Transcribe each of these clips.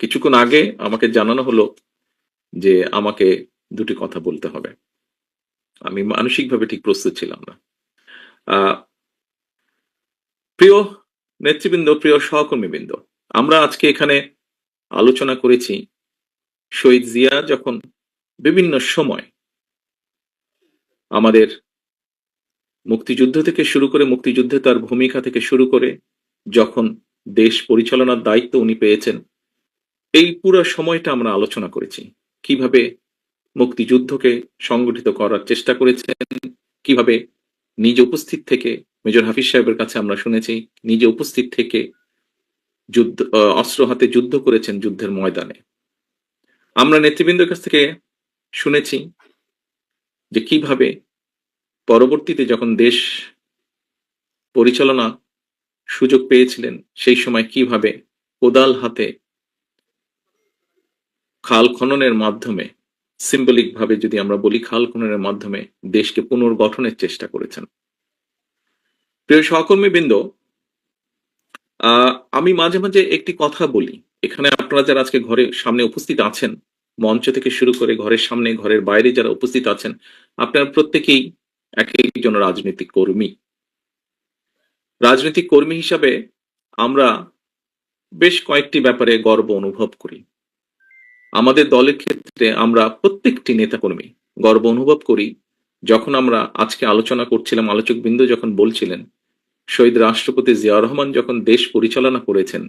কিছুক্ষণ আগে আমাকে জানানো হলো যে আমাকে দুটি কথা বলতে হবে। আমি মানসিকভাবে ঠিক প্রস্তুত ছিলাম না। প্রিয় নেতৃবৃন্দ, প্রিয় সহকর্মীবৃন্দ, আমরা আজকে এখানে আলোচনা করেছি শহীদ জিয়া যখন বিভিন্ন সময় আমাদের মুক্তিযুদ্ধ থেকে শুরু করে, মুক্তিযুদ্ধে তার ভূমিকা থেকে শুরু করে, যখন দেশ পরিচালনার দায়িত্ব উনি পেয়েছেন এই পুরো সময়টা আমরা আলোচনা করেছি। কীভাবে মুক্তিযুদ্ধকে সংগঠিত করার চেষ্টা করেছেন, কীভাবে নিজে উপস্থিত থেকে, মেজর হাফিজ সাহেবের কাছে আমরা শুনেছি, নিজে উপস্থিত থেকে যুদ্ধ অস্ত্র হাতে যুদ্ধ করেছেন যুদ্ধের ময়দানে। আমরা নেতৃবৃন্দের কাছ থেকে শুনেছি যে কীভাবে পরবর্তীতে যখন দেশ পরিচালনা সুযোগ পেয়েছিলেন, সেই সময় কীভাবে কোদাল হাতে খাল খননের মাধ্যমে সিম্বলিক ভাবে যদি আমরা বলি খাল খননের মাধ্যমে দেশকে পুনর্গঠনের চেষ্টা করেছেন। প্রিয় সহকর্মীবৃন্দ আমি মাঝে মাঝে একটি কথা বলি। এখানে আপনারা যারা আজকে ঘরে সামনে উপস্থিত আছেন, মঞ্চ থেকে শুরু করে ঘরের সামনে, ঘরের বাইরে যারা উপস্থিত আছেন, আপনারা প্রত্যেকেই এক একজন রাজনৈতিক কর্মী। রাজনৈতিক কর্মী হিসাবে আমরা বেশ কয়েকটি ব্যাপারে গর্ব অনুভব করি। আমাদের দলের ক্ষেত্রে আমরা প্রত্যেকটি নেতাকর্মী গর্ব অনুভব করি। যখন আমরা আজকে আলোচনা করছিলাম আলোচক বিন্দু যখন বলছিলেন, শহীদ রাষ্ট্রপতি জিয়া রহমান যখন দেশ পরিচালনা করেছেন,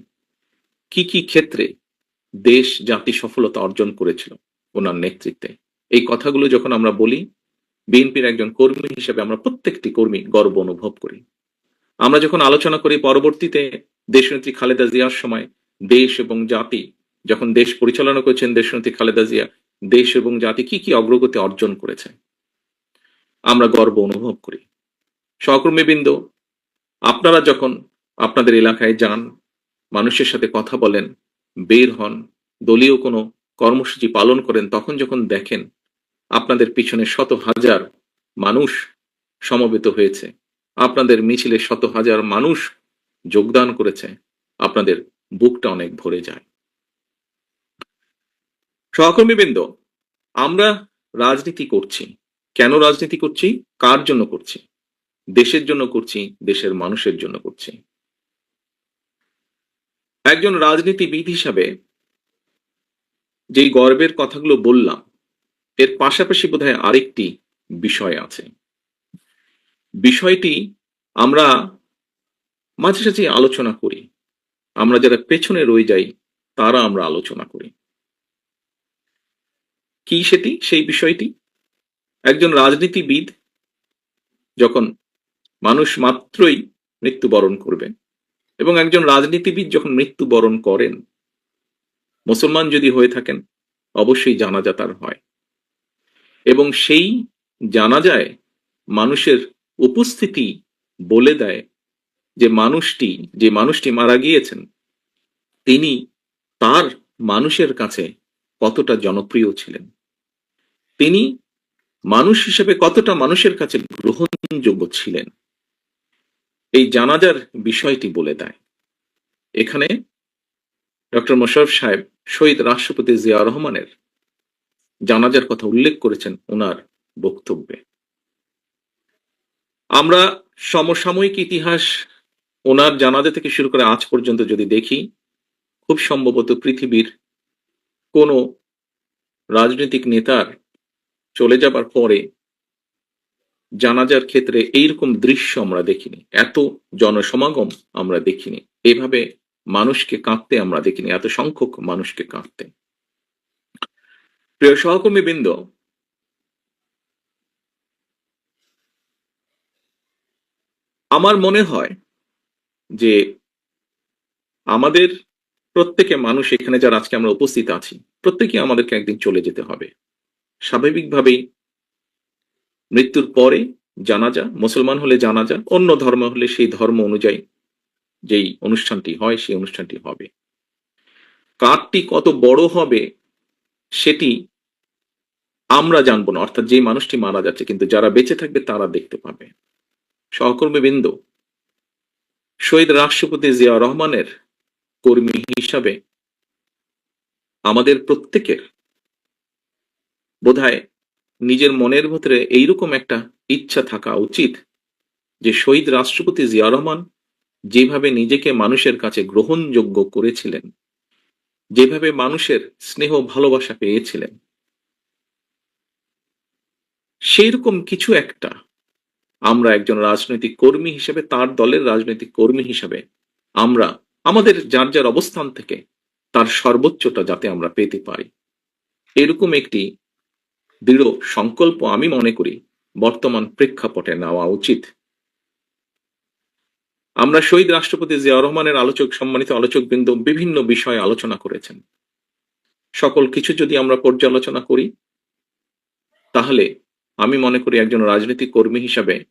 কি কি ক্ষেত্রে দেশ জাতি সফলতা অর্জন করেছিল ওনার নেতৃত্বে? এই কথাগুলো যখন আমরা বলি, বিএনপির একজন কর্মী হিসেবে আমরা প্রত্যেকটি কর্মী গর্ব অনুভব করি। আমরা যখন আলোচনা করি, পরবর্তীতে দেশনেত্রী খালেদা জিয়ার সময় দেশ এবং জাতি যখন দেশ পরিচালনা করেছেন দেশনেত্রী খালেদা জিয়া, দেশ এবং জাতি কি কি অগ্রগতি অর্জন করেছে আমরা গর্ব অনুভব করি। সহকর্মীবৃন্দ আপনারা যখন আপনাদের এলাকায় যান, মানুষের সাথে কথা বলেন, বের হন, দলীয় কোনো কর্মসূচি পালন করেন, তখন যখন দেখেন আপনাদের পিছনে শত হাজার মানুষ সমবেত হয়েছে, আপনাদের মিছিলে শত হাজার মানুষ যোগদান করেছে, আপনাদের বুকটা অনেক ভরে যায়। সহকর্মীবৃন্দ আমরা রাজনীতি করছি। কেন রাজনীতি করছি? কার জন্য করছি? দেশের জন্য করছি, দেশের মানুষের জন্য করছি। একজন রাজনীতিবিদ হিসাবে যেই গর্বের কথাগুলো বললাম, এর পাশাপাশি বোধহয় আরেকটি বিষয় আছে। বিষয়টি আমরা মাঝে সাঝে আলোচনা করি। আমরা যারা পেছনে রয়ে যাই, তারা আমরা আলোচনা করি। কি সেটি? সেই বিষয়টি? একজন রাজনীতিবিদ যখন মানুষ মাত্রই মৃত্যুবরণ করবেন এবং একজন রাজনীতিবিদ যখন মৃত্যুবরণ করেন, মুসলমান যদি হয়ে থাকেন, অবশ্যই জানাজা তার হয়। এবং সেই জানাজায় মানুষের উপস্থিতি বলে দেয় যে মানুষটি যে মানুষটি মারা গিয়েছেন, তিনি তার মানুষের কাছে কতটা জনপ্রিয় ছিলেন। তিনি মানুষ হিসেবে কতটা মানুষের কাছে গ্রহণযোগ্য ছিলেন, এই জানাজার বিষয়টি বলে দেয়। এখানে ডক্টর মোশারফ সাহেব শহীদ রাষ্ট্রপতি জিয়া রহমানের জানাজার কথা উল্লেখ করেছেন ওনার বক্তব্যে। আমরা সমসাময়িক ইতিহাস ওনার জানাজা থেকে শুরু করে আজ পর্যন্ত যদি দেখি, খুব সম্ভবত পৃথিবীর কোনো রাজনৈতিক নেতার চলে যাবার পরে জানাজার ক্ষেত্রে এইরকম দৃশ্য আমরা দেখিনি। এত জনসমাগম আমরা দেখিনি। এভাবে মানুষকে কাঁদতে আমরা দেখিনি। এত সংখ্যক মানুষকে কাঁদতে। প্রিয় সহকর্মী বৃন্দ আমার মনে হয় যে আমাদের প্রত্যেকে মানুষ এখানে যারা আজকে আমরা উপস্থিত আছি, প্রত্যেকে আমাদেরকে একদিন চলে যেতে হবে। স্বাভাবিকভাবেই মৃত্যুর পরে জানা জানাজা, মুসলমান হলে জানা জানাজা, অন্য ধর্ম হলে সেই ধর্ম অনুযায়ী যেই অনুষ্ঠানটি হয়, সেই অনুষ্ঠানটি হবে। কারটি কত বড় হবে সেটি আমরা জানব না, অর্থাৎ যে মানুষটি মারা যাচ্ছে, কিন্তু যারা বেঁচে থাকবে তারা দেখতে পাবে। সহকর্মীবৃন্দ, শহীদ রাষ্ট্রপতি জিয়া রহমানের কর্মী হিসাবে আমাদের প্রত্যেকের বোধহয় নিজের মনের ভেতরে এইরকম একটা ইচ্ছা থাকা উচিত যে শহীদ রাষ্ট্রপতি জিয়া রহমান যেভাবে নিজেকে মানুষের কাছে গ্রহণযোগ্য করেছিলেন, যেভাবে মানুষের স্নেহ ভালোবাসা পেয়েছিলেন, সেইরকম কিছু একটা আমরা একজন রাজনৈতিক কর্মী হিসেবে, তার দলের রাজনৈতিক কর্মী হিসেবে আমরা আমাদের যার যার অবস্থান থেকে তার সর্বোচ্চটা যাতে আমরা পেতে পারি। এরকম একটি দৃঢ় সংকল্প আমি মনে করি বর্তমান প্রেক্ষাপটে নেওয়া উচিত। আমরা শহীদ রাষ্ট্রপতি জিয়া রহমানের আলোচক, সম্মানিত আলোচক বৃন্দ বিভিন্ন বিষয়ে আলোচনা করেছেন। সকল কিছু যদি আমরা পর্যালোচনা করি, তাহলে আমি মনে করি একজন রাজনৈতিক কর্মী হিসাবে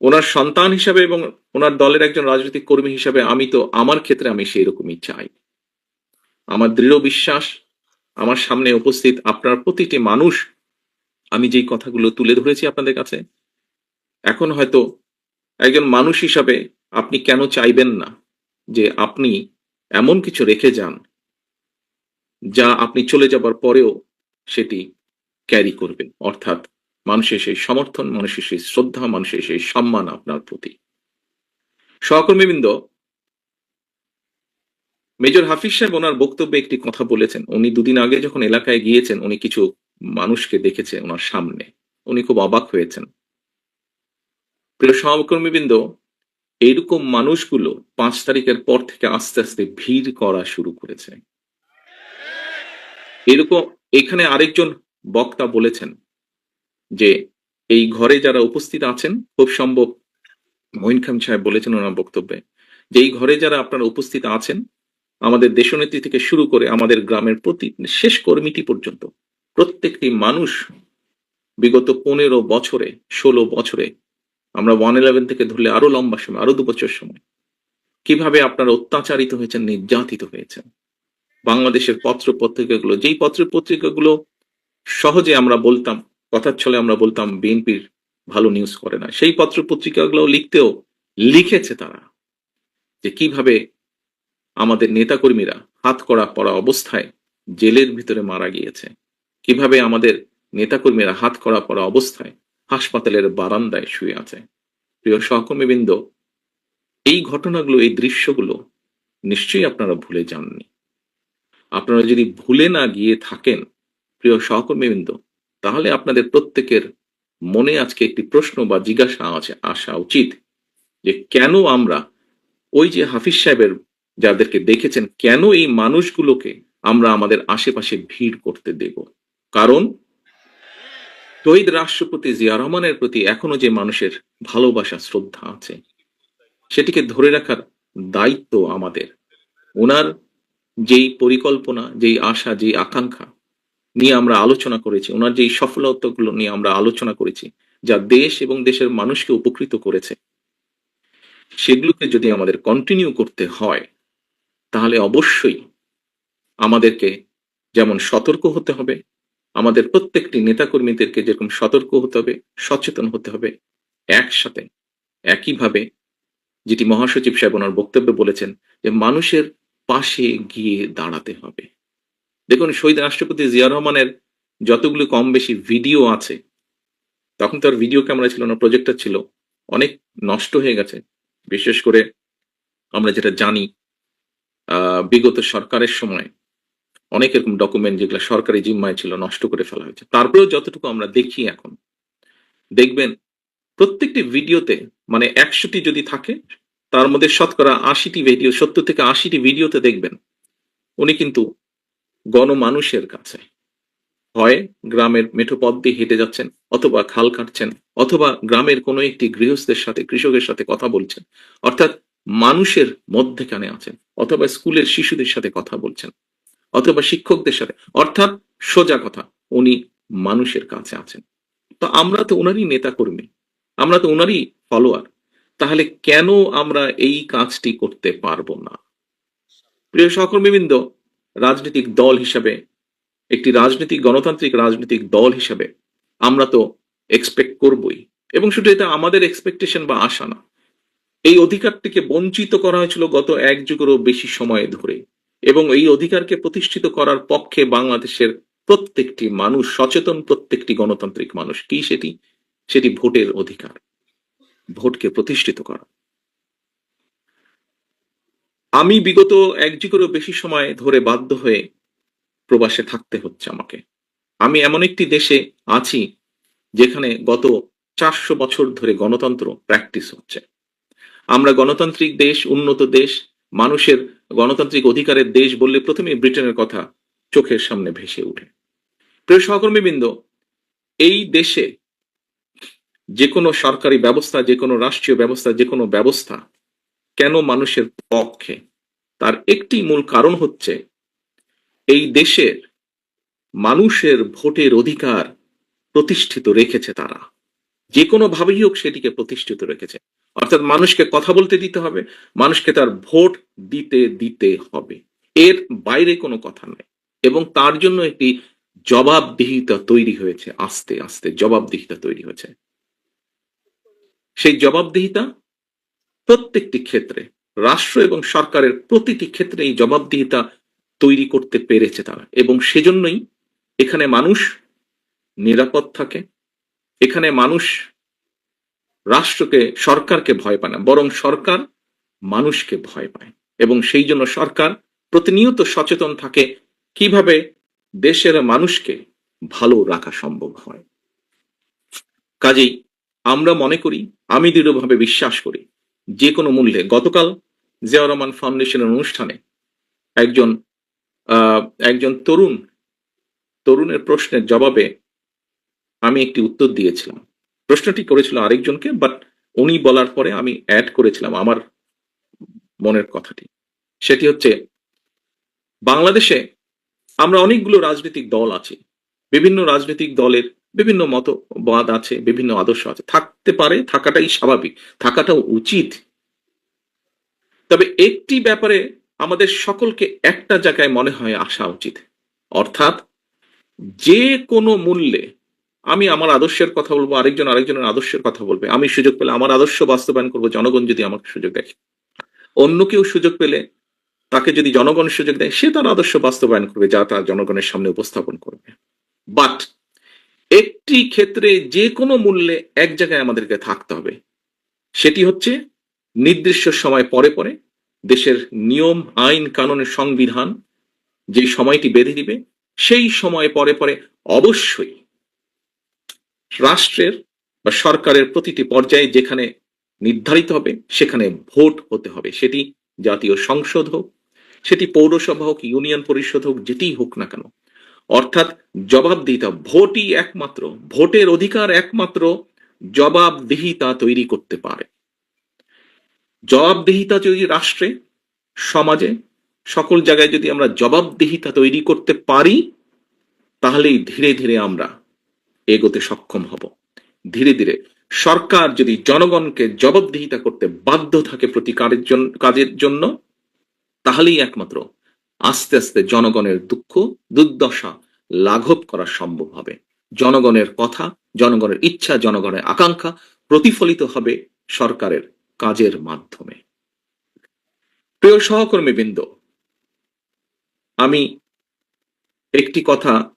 ওনার সন্তান হিসাবে এবং ওনার দলের একজন রাজনৈতিক কর্মী হিসাবে আমি তো আমার ক্ষেত্রে আমি সেই রকমই চাই। আমার দৃঢ় বিশ্বাস, আমার সামনে উপস্থিত আপনার প্রতিটি মানুষ, আমি যেই কথাগুলো তুলে ধরেছি আপনাদের কাছে, এখন হয়তো একজন মানুষ হিসাবে আপনি কেন চাইবেন না যে আপনি এমন কিছু রেখে যান যা আপনি চলে যাবার পরেও সেটি ক্যারি করবেন, অর্থাৎ মানুষের সেই সমর্থন মানুষের সেই শ্রদ্ধা মানুষের সেই সম্মান আপনার প্রতি। সহকর্মীবৃন্দ, মেজর হাফিজ সাহেব ওনার বক্তব্যে একটি কথা বলেছেন। উনি দুদিন আগে যখন এলাকায় গিয়েছেন, উনি কিছু মানুষকে দেখেছে ওনার সামনে। উনি খুব অবাক হয়েছেন। প্রিয় সহকর্মীবৃন্দ, এইরকম মানুষগুলো পাঁচ তারিখের পর থেকে আস্তে আস্তে ভিড় করা শুরু করেছে। এরকম এখানে আরেকজন বক্তা বলেছেন যে এই ঘরে যারা উপস্থিত আছেন, খুব সম্ভব মঈন খান সাহেব বলেছেন ওনার বক্তব্যে, যে এই ঘরে যারা আপনারা উপস্থিত আছেন, আমাদের দেশনেত্রী থেকে শুরু করে আমাদের গ্রামের প্রতি, শেষ কর্মীটি পর্যন্ত, প্রত্যেকটি মানুষ বিগত পনেরো বছরে, ষোলো বছরে, আমরা ওয়ান ইলেভেন থেকে ধরলে আরও লম্বা সময়, আরও দু বছর সময়, কীভাবে আপনারা অত্যাচারিত হয়েছেন, নির্যাতিত হয়েছেন? বাংলাদেশের পত্র পত্রিকাগুলো যেই পত্র পত্রিকাগুলো সহজে আমরা বলতাম কথার ছলে আমরা বলতাম, বিএনপির ভালো নিউজ করে না। সেই পত্র পত্রিকাগুলো লিখতেও লিখেছে তারা যে কীভাবে আমাদের নেতাকর্মীরা হাত করা পড়া অবস্থায় জেলের ভিতরে মারা গিয়েছে। কীভাবে আমাদের নেতাকর্মীরা হাত করা পড়া অবস্থায় হাসপাতালের বারান্দায় শুয়ে আছে। প্রিয় সহকর্মীবৃন্দ, এই ঘটনাগুলো, এই দৃশ্যগুলো নিশ্চয়ই আপনারা ভুলে যাননি। আপনারা যদি ভুলে না গিয়ে থাকেন, প্রিয় সহকর্মীবৃন্দ তাহলে আপনাদের প্রত্যেকের মনে আজকে একটি প্রশ্ন বা জিজ্ঞাসা আছে, আসা উচিত যে কেন আমরা ওই যে হাফিজ সাহেবের যাদেরকে দেখেছেন, কেন এই মানুষগুলোকে আমরা আমাদের আশেপাশে ভিড় করতে দেব? কারণ শহীদ রাষ্ট্রপতি জিয়া রহমানের প্রতি এখনও যে মানুষের ভালোবাসা, শ্রদ্ধা আছে, সেটিকে ধরে রাখার দায়িত্ব আমাদের। ওনার যেই পরিকল্পনা, যেই আশা, যেই আকাঙ্ক্ষা নিয়ে আমরা আলোচনা করেছি, ওনার যেই সফলতাগুলো নিয়ে আমরা আলোচনা করেছি, যা দেশ এবং দেশের মানুষকে উপকৃত করেছে। সেগুলোকে যদি আমাদের কন্টিনিউ করতে হয়, তাহলে অবশ্যই আমাদেরকে যেমন সতর্ক হতে হবে, আমাদের প্রত্যেকটি নেতাকর্মীদেরকে যেরকম সতর্ক হতে হবে, সচেতন হতে হবে, একসাথে, একইভাবে যেটি মহাসচিব সাহেব ওনার বক্তব্যে বলেছেন যে মানুষের পাশে গিয়ে দাঁড়াতে হবে। দেখুন, শহীদ রাষ্ট্রপতি জিয়া রহমানের যতগুলো কম বেশি ভিডিও আছে, তখন তো আর ভিডিও ক্যামেরা ছিল না প্রজেক্টর ছিল, অনেক নষ্ট হয়ে গেছে। বিশেষ করে আমরা যেটা জানি বিগত সরকারের সময় অনেক এরকম ডকুমেন্ট যেগুলো সরকারি জিম্মায় ছিল, নষ্ট করে ফেলা হয়েছে। তারপরেও যতটুকু আমরা দেখি এখন, দেখবেন প্রত্যেকটি ভিডিওতে মানে একশোটি যদি থাকে, তার মধ্যে শতকরা আশিটি ভিডিও সত্তর থেকে আশিটি ভিডিওতে দেখবেন, উনি কিন্তু গণমানুষের কাছে। হয় গ্রামের মেঠো পথ দিয়ে হেঁটে যাচ্ছেন, অথবা খাল কাটছেন, অথবা গ্রামের কোনো একটি গৃহস্থের সাথে, কৃষকের সাথে কথা বলছেন, অর্থাৎ মানুষের মধ্যেখানে আছেন, অথবা স্কুলের শিশুদের সাথে কথা বলছেন, অথবা শিক্ষকদের সাথে, অর্থাৎ সোজা কথা, উনি মানুষের কাছে আছেন। তো আমরা তো ওনারই নেতা কর্মী আমরা তো ওনারই ফলোয়ার তাহলে কেন আমরা এই কাজটি করতে পারব না? প্রিয় সহকর্মীবৃন্দ রাজনৈতিক দল হিসাবে, একটি রাজনৈতিক, গণতান্ত্রিক রাজনৈতিক দল হিসাবে আমরা তো এক্সপেক্ট করবই। এবং শুধু এটা আমাদের এক্সপেকটেশন বা আশা না, এই অধিকারটিকে বঞ্চিত করা হয়েছিল গত এক যুগেরও বেশি সময় ধরে। এবং এই অধিকারকে প্রতিষ্ঠিত করার পক্ষে বাংলাদেশের প্রত্যেকটি মানুষ, সচেতন প্রত্যেকটি গণতান্ত্রিক মানুষ, কি সেটি? সেটি ভোটের অধিকার। ভোটকে প্রতিষ্ঠিত করা। আমি বিগত এক যুগেরও বেশি সময় ধরে বাধ্য হয়ে প্রবাসে থাকতে হচ্ছে আমাকে। আমি এমন একটি দেশে আছি যেখানে গত চারশো বছর ধরে গণতন্ত্র প্র্যাকটিস হচ্ছে। আমরা গণতান্ত্রিক দেশ, উন্নত দেশ, মানুষের গণতান্ত্রিক অধিকারের দেশ বললে প্রথমে ব্রিটেনের কথা চোখের সামনে ভেসে ওঠে। প্রিয় সহকর্মীবৃন্দ, এই দেশে যে কোনো সরকারি ব্যবস্থা যে কোনো রাষ্ট্রীয় ব্যবস্থা যে কোনো ব্যবস্থা কেন মানুষের পক্ষে? তার একটি মূল কারণ হচ্ছে, এই দেশের মানুষের ভোটের অধিকার প্রতিষ্ঠিত রেখেছে তারা। যে কোনো ভাবেই হোক সেটিকে প্রতিষ্ঠিত রেখেছে। অর্থাৎ মানুষকে কথা বলতে দিতে হবে, মানুষকে তার ভোট দিতে দিতে হবে। এর বাইরে কোনো কথা নেই। এবং তার জন্য একটি জবাবদিহিতা তৈরি হয়েছে আস্তে আস্তে, জবাবদিহিতা তৈরি হয়েছে। সেই জবাবদিহিতা প্রত্যেকটি ক্ষেত্রে, রাষ্ট্র এবং সরকারের প্রতিটি ক্ষেত্রে এই জবাবদিহিতা তৈরি করতে পেরেছে তারা। এবং সেজন্যই এখানে মানুষ নিরাপদ থাকে, এখানে মানুষ রাষ্ট্রকে, সরকারকে ভয় পায় না, বরং সরকার মানুষকে ভয় পায়। এবং সেই জন্য সরকার প্রতিনিয়ত সচেতন থাকে কীভাবে দেশের মানুষকে ভালো রাখা সম্ভব হয়। কাজেই আমরা মনে করি, আমি দৃঢ়ভাবে বিশ্বাস করি যে কোনো মূল্যে গতকাল জিয়া রহমান ফাউন্ডেশনের অনুষ্ঠানে একজন একজন তরুণ, তরুণের প্রশ্নের জবাবে আমি একটি উত্তর দিয়েছিলাম। প্রশ্নটি করেছিল আরেকজনকে বাট উনি বলার পরে আমি অ্যাড করেছিলাম আমার মনের কথাটি। সেটি হচ্ছে, বাংলাদেশে আমরা অনেকগুলো রাজনৈতিক দল আছি। বিভিন্ন রাজনৈতিক দলের বিভিন্ন মতবাদ আছে, বিভিন্ন আদর্শ আছে। থাকতে পারে, থাকাটাই স্বাভাবিক, থাকাটাও উচিত। তবে একটি ব্যাপারে আমাদের সকলকে একটা জায়গায় মনে হয় আসা উচিত। অর্থাৎ যে কোনো মূল্যে আমি আমার আদর্শের কথা বলব, আরেকজন আরেকজনের আদর্শের কথা বলবে। আমি সুযোগ পেলে, আমার আদর্শ বাস্তবায়ন করব, জনগণ যদি আমাকে সুযোগ দেয় অন্য কেউ সুযোগ পেলে, তাকে যদি জনগণ সুযোগ দেয়, সে তার আদর্শ বাস্তবায়ন করবে, যা তার জনগণের সামনে উপস্থাপন করবে। বাট একটি ক্ষেত্রে যে কোনো মূল্যে এক জায়গায় আমাদেরকে থাকতে হবে। সেটি হচ্ছে নির্দিষ্ট সময় পরে পরে দেশের নিয়ম, আইন, কানুনের সংবিধান যে সময়টি বেঁধে দিবে, সেই সময় পরে পরে অবশ্যই রাষ্ট্রের বা সরকারের প্রতিটি পর্যায়ে যেখানে নির্ধারিত হবে, সেখানে ভোট হতে হবে। সেটি জাতীয় সংসদ হোক, সেটি পৌরসভা হোক, ইউনিয়ন পরিষদ হোক যেটিই হোক না কেন। অর্থাৎ জবাবদিহিতা ভোটই একমাত্র, ভোটের অধিকার একমাত্র জবাবদিহিতা তৈরি করতে পারে। জবাবদিহিতা যদি রাষ্ট্রে, সমাজে, সকল জায়গায় যদি আমরা জবাবদিহিতা তৈরি করতে পারি, তাহলেই ধীরে ধীরে আমরা এগোতে সক্ষম হব। ধীরে ধীরে সরকার যদি জনগণকে জবাবদিহিতা করতে বাধ্য থাকে জন্য কাজের জন্য, তাহলেই একমাত্র আস্তে আস্তে জনগণের দুঃখ, দুর্দশা লাঘব করা সম্ভব হবে। জনগণের কথা, জনগণের ইচ্ছা, জনগণের আকাঙ্ক্ষা প্রতিফলিত হবে সরকারের কাজের মাধ্যমে। প্রিয় সহকর্মীবৃন্দ, আমি একটি কথা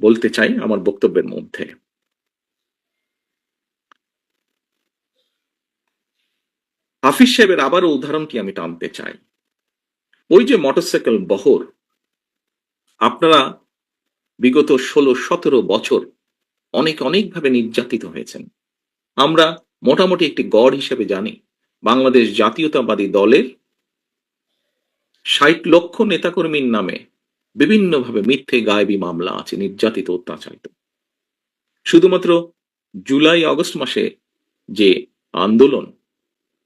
বলতে চাই আমার বক্তব্যের মধ্যে। হাফিজ সাহেবের আবারও উদাহরণটি আমি টানতে চাই? ওই যে মোটরসাইকেল বহর, আপনারা বিগত ষোলো, সতেরো বছর অনেক অনেকভাবে নির্যাতিত হয়েছেন। আমরা মোটামুটি একটি গড় হিসেবে জানি, বাংলাদেশ জাতীয়তাবাদী দলের ষাট লক্ষ নেতাকর্মীর নামে বিভিন্নভাবে মিথ্যে গায়েবী মামলা আছে, নির্যাতিত, অত্যাচারিত। শুধুমাত্র জুলাই, আগস্ট মাসে যে আন্দোলন,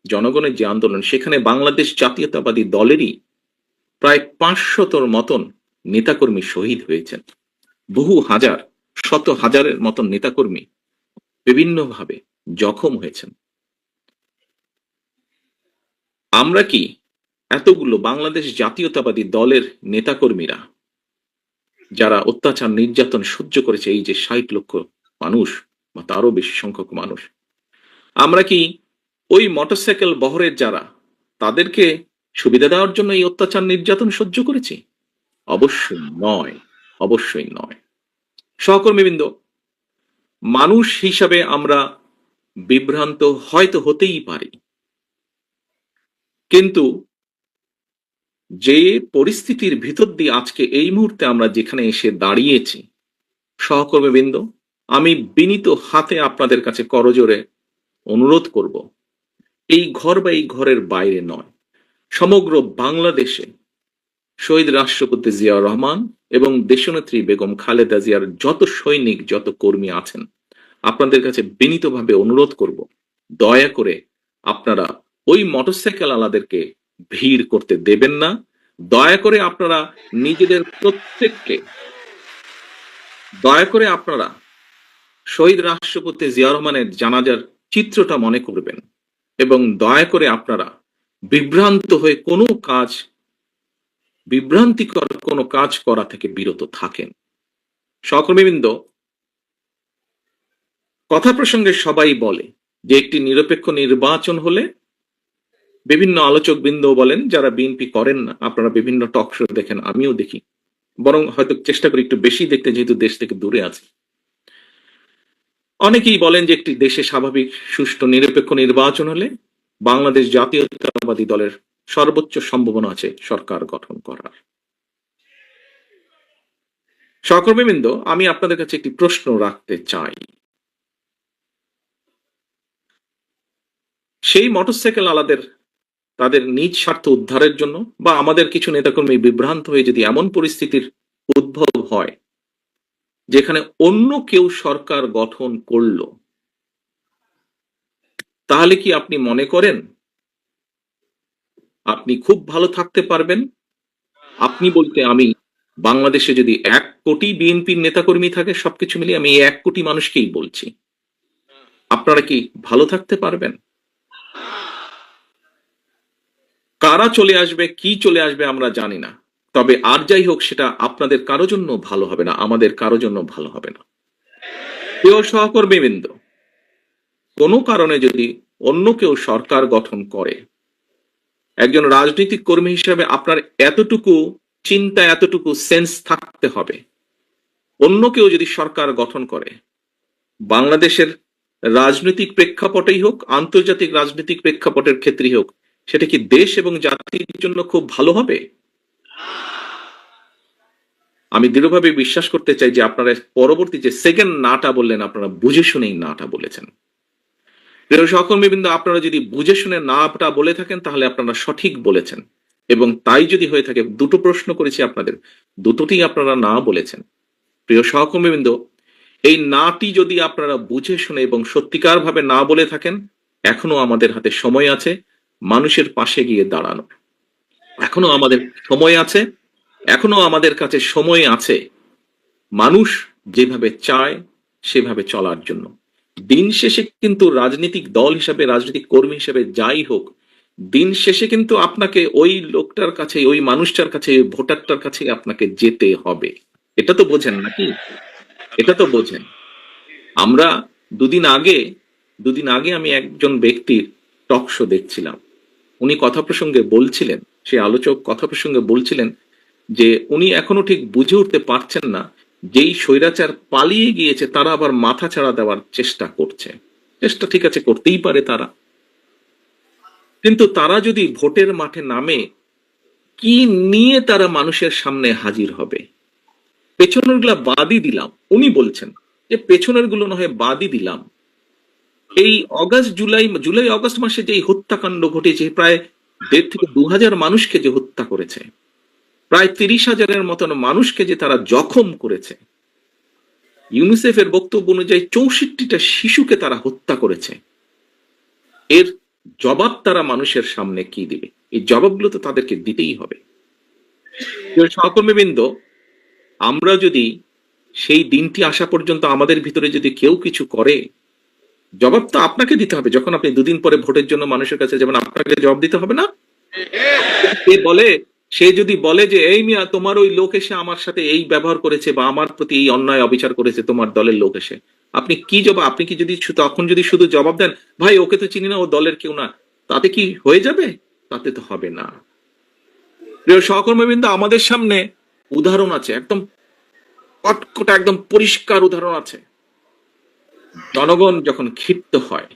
জনগণের যে আন্দোলন, সেখানে বাংলাদেশ জাতীয়তাবাদী দলেরই প্রায় পাঁচশতর মতন নেতাকর্মী শহীদ হয়েছেন। বহু হাজার, শত হাজারের মতন নেতাকর্মী বিভিন্নভাবে জখম হয়েছেন। আমরা কি এতগুলো বাংলাদেশ জাতীয়তাবাদী দলের নেতাকর্মীরা, যারা অত্যাচার, নির্যাতন সহ্য করেছে এই যে ষাট লক্ষ মানুষ বা তারও বেশি সংখ্যক মানুষ, আমরা কি ওই মোটরসাইকেল বহরের যারা, তাদেরকে সুবিধা দেওয়ার জন্য এই অত্যাচার নির্যাতন সহ্য করেছি? অবশ্যই নয় অবশ্যই নয়। সহকর্মীবৃন্দ, মানুষ হিসাবে আমরা বিভ্রান্ত হয়তো হতেই পারি। কিন্তু যে পরিস্থিতির ভিতর দিয়ে আজকে এই মুহূর্তে আমরা যেখানে এসে দাঁড়িয়েছি, সহকর্মীবৃন্দ, আমি বিনীত হাতে আপনাদের কাছে করজোরে অনুরোধ করব, এই ঘর বা এই ঘরের বাইরে নয়। সমগ্র বাংলাদেশে শহীদ রাষ্ট্রপতি জিয়াউর রহমান এবং দেশনেত্রী বেগম খালেদা জিয়ার যত সৈনিক, যত কর্মী আছেন, আপনাদের কাছে বিনীতভাবে অনুরোধ করব, দয়া করে আপনারা ওই মোটরসাইকেল আলাদেরকে ভিড় করতে দেবেন না। দয়া করে আপনারা নিজেদের প্রত্যেককে, দয়া করে আপনারা শহীদ রাষ্ট্রপতি জিয়া রহমানের জানাজার চিত্রটা মনে করবেন এবং দয়া করে আপনারা বিভ্রান্ত হয়ে কোনো কাজ, বিভ্রান্তিকর কোনো কাজ করা থেকে বিরত থাকেন। সহকর্মীবৃন্দ, কথা প্রসঙ্গে সবাই বলে যে একটি নিরপেক্ষ নির্বাচন হলে বিভিন্ন আলোচক বৃন্দ বলেন, যারা বিএনপি করেন না, আপনারা বিভিন্ন টক শো দেখেন, আমিও দেখি। বরং হয়তো চেষ্টা করি একটু বেশি দেখতে, যেহেতু দেশ থেকে দূরে আছে। অনেকেই বলেন যে একটি দেশে স্বাভাবিক, সুষ্ঠু, নিরপেক্ষ নির্বাচন হলে বাংলাদেশ জাতীয়তাবাদী দলের সর্বোচ্চ সম্ভাবনা আছে সরকার গঠন করার। সহকর্মীবৃন্দ, আমি আপনাদের কাছে একটি প্রশ্ন রাখতে চাই। সেই মোটরসাইকেল আলাদের তাদের নিজ স্বার্থ উদ্ধারের জন্য বা আমাদের কিছু নেতাকর্মী বিভ্রান্ত হয়ে যদি এমন পরিস্থিতির উদ্ভব হয়, যেখানে অন্য কেউ সরকার গঠন করল তাহলে কি আপনি মনে করেন? আপনি খুব ভালো থাকতে পারবেন। আপনি বলতে আমি বাংলাদেশে যদি এক কোটি বিএনপির নেতাকর্মী থাকে, সবকিছু মিলিয়ে আমি এক কোটি মানুষকেই বলছি। আপনারা কি ভালো থাকতে পারবেন? কারা চলে আসবে, কি চলে আসবে আমরা জানি না। তবে আর যাই হোক, সেটা আপনাদের কারও জন্য ভালো হবে না, আমাদের কারও জন্য ভালো হবে না। প্রিয় সহকর্মীবৃন্দ কোনো কারণে যদি অন্য কেউ সরকার গঠন করে, একজন রাজনৈতিক কর্মী হিসেবে আপনার এতটুকু চিন্তা, এতটুকু সেন্স থাকতে হবে। অন্য কেউ যদি সরকার গঠন করে, বাংলাদেশের রাজনৈতিক প্রেক্ষাপটেই হোক, আন্তর্জাতিক রাজনৈতিক প্রেক্ষাপটের ক্ষেত্রেই হোক, সেটা কি দেশ এবং জাতির জন্য খুব ভালো হবে? আমি দৃঢ়ভাবে বিশ্বাস করতে চাই যে আপনারা পরবর্তী যে সেকেন্ড নাটা বললেন, আপনারা বুঝে শুনেই নাটা বলেছেন। সহকর্মীবৃন্দ, আপনারা যদি বুঝে শুনে নাটা বলে থাকেন, তাহলে আপনারা সঠিক বলেছেন। এবং তাই যদি হয়ে থাকে, দুটো প্রশ্ন করেছি আপনাদের, দুটোতেই আপনারা না বলেছেন। প্রিয় সহকর্মীবৃন্দ, এই নাটি যদি আপনারা বুঝে শুনে এবং সত্যিকার ভাবে না বলে থাকেন, এখনও আমাদের হাতে সময় আছে, মানুষের পাশে গিয়ে দাঁড়ানো এখনও আমাদের সময় আছে, এখনও আমাদের কাছে সময় আছে। মানুষ যেভাবে চায়, সেভাবে চলার জন্য। দিন শেষে কিন্তু রাজনৈতিক দল হিসাবে, রাজনৈতিক কর্মী হিসাবে যাই হোক, দিন শেষে কিন্তু আপনাকে ওই লোকটার কাছে, ওই মানুষটার কাছে ওই ভোটারটার কাছে আপনাকে যেতে হবে। এটা তো বোঝেন নাকি? এটা তো বোঝেন। আমরা দুদিন আগে দুদিন আগে আমি একজন ব্যক্তির টক শো দেখছিলাম। উনি কথা প্রসঙ্গে বলছিলেন সেই আলোচক কথা প্রসঙ্গে বলছিলেন যে, উনি এখনও ঠিক বুঝে উঠতে পারছেন না যেই স্বৈরাচার পালিয়ে গিয়েছে, তারা আবার মাথা ছাড়া দেওয়ার চেষ্টা করছে। চেষ্টা ঠিক আছে, করতেই পারে তারা। কিন্তু তারা যদি ভোটের মাঠে নামে, কি নিয়ে তারা মানুষের সামনে হাজির হবে? পেছনেরগুলা বাদই দিলাম। উনি বলছেন যে পেছনেরগুলো না হয় বাদই দিলাম। এই অগাস্ট জুলাই জুলাই অগস্ট মাসে যে হত্যাকাণ্ড ঘটেছে, প্রায় দেড় থেকে দু হাজার মানুষকে যে হত্যা করেছে প্রায় তিরিশ হাজারের মতন মানুষকে যে তারা জখম করেছে। ইউনিসেফের বক্তব্য অনুযায়ী চৌষট্টিটা শিশুকে তারা হত্যা করেছে। এর জবাব তারা মানুষের সামনে কি দিবে? এই জবাবগুলো তো তাদেরকে দিতেই হবে। সহকর্মীবৃন্দ, আমরা যদি সেই দিনটি আসা পর্যন্ত আমাদের ভিতরে যদি কেউ কিছু করে, জবাব তো আপনাকে দিতে হবে। যখন আপনি দুদিন পরে ভোটের জন্য মানুষের কাছে যেমন আপনাকে জবাব দিতে হবে না? বলে সে যদি বলে যে, এই মিয়া, তোমার ওই লোক এসে আমার সাথে এই ব্যবহার করেছে বা আমার প্রতি এই অন্যায় অবিচার করেছে, তোমার দলের লোক এসে? আপনি কি জবাব, আপনি কি যদি তখন যদি শুধু জবাব দেন, ভাই, ওকে তো চিনি না, ও দলের কেউ না, তাতে কি হয়ে যাবে? তাতে তো হবে না। প্রিয় সহকর্মীবৃন্দ, আমাদের সামনে উদাহরণ আছে, একদম কটকটা, একদম পরিষ্কার উদাহরণ আছে। জনগণ যখন ক্ষিপ্ত হয়